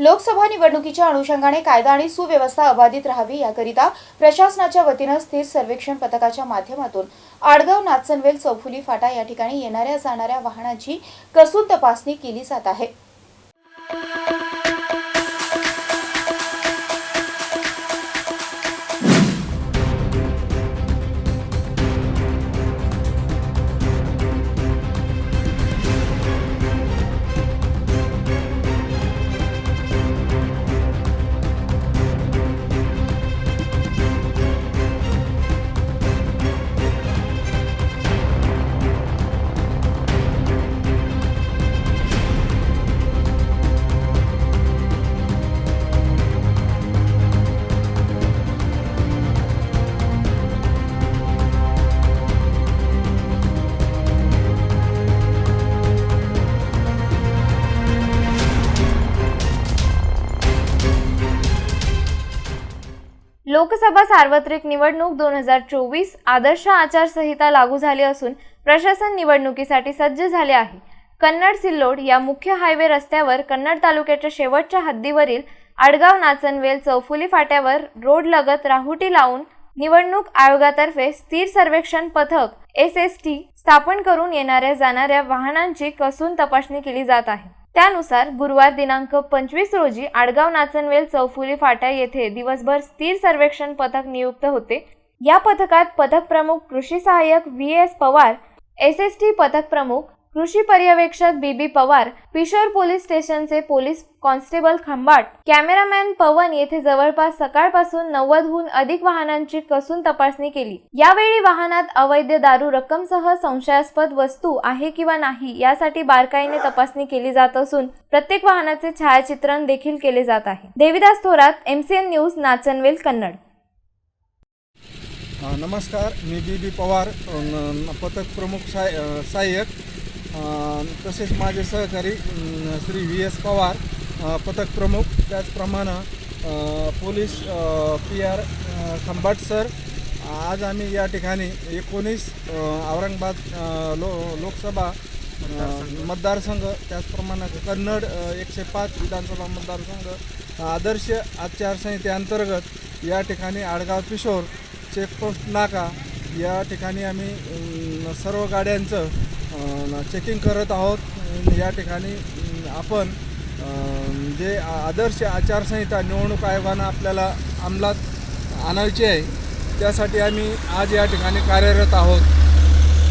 लोकसभा निवडणुकीच्या अनुषंगाने कायदा आणि सुव्यवस्था अबाधित राहावी याकरिता प्रशासनाच्या वतीनं स्थिर सर्वेक्षण पथकाच्या माध्यमातून आडगाव नाचनवेल चौफुली फाटा या ठिकाणी येणाऱ्या जाणाऱ्या वाहनांची कसून तपासणी केली जात आहे. लोकसभा सार्वत्रिक निवडणूक दोन हजार चोवीस आदर्श आचारसंहिता लागू झाली असून प्रशासन निवडणुकीसाठी सज्ज झाले आहे. कन्नड सिल्लोड या मुख्य हायवे रस्त्यावर कन्नड तालुक्याच्या शेवटच्या हद्दीवरील आडगाव नाचनवेल चौफुली फाट्यावर रोड लगत राहुटी लावून निवडणूक आयोगातर्फे स्थिर सर्वेक्षण पथक एस एस टी स्थापन करून येणाऱ्या जाणाऱ्या वाहनांची कसून तपासणी केली जात आहे. त्यानुसार गुरुवार दिनांक पंचवीस रोजी आडगाव नाचनवेल चौफुली फाटा येथे दिवसभर स्थिर सर्वेक्षण पथक नियुक्त होते. या पथकात पथक प्रमुख कृषी सहाय्यक V S Pawar S S T पथक प्रमुख कृषी पर्यवेक्षक B B Pawar Pishor police स्टेशनचे police constable Khambat cameraman Pavan येथे जवळपास सकाळपासून नव्वदहून अधिक वाहनांची कसून तपासणी केली. यावेळी वाहनात अवैध दारू रक्कमसह संशयास्पद वस्तू आहे किंवा नाही यासाठी बारकाईने तपासणी केली जात असून प्रत्येक वाहनाचे छायाचित्रण देखील केले जात आहे. Devidas Thorat MCN news Nachanvel Kannad. नमस्कार मी बी बी पवार पथक प्रमुख साय सहाय्यक. तसेच माझे सहकारी श्री व्ही एस पवार पथक प्रमुख त्याचप्रमाणे police P R Khambat sir आज आम्ही या ठिकाणी एकोणीस औरंगाबाद लो लोकसभा मतदारसंघ त्याचप्रमाणे कन्नड एकशे पाच विधानसभा मतदारसंघ आदर्श आचारसंहितेअंतर्गत या ठिकाणी आडगाव किशोर चेकपोस्ट नाका या ठिकाणी आम्ही सर्व गाड्यांचं चेकिंग करत आहोत. या ठिकाणी आपण जे आदर्श आचारसंहिता निवडणूक आयोगानं आपल्याला अंमलात आणायची आहे त्यासाठी आम्ही आज या ठिकाणी कार्यरत आहोत.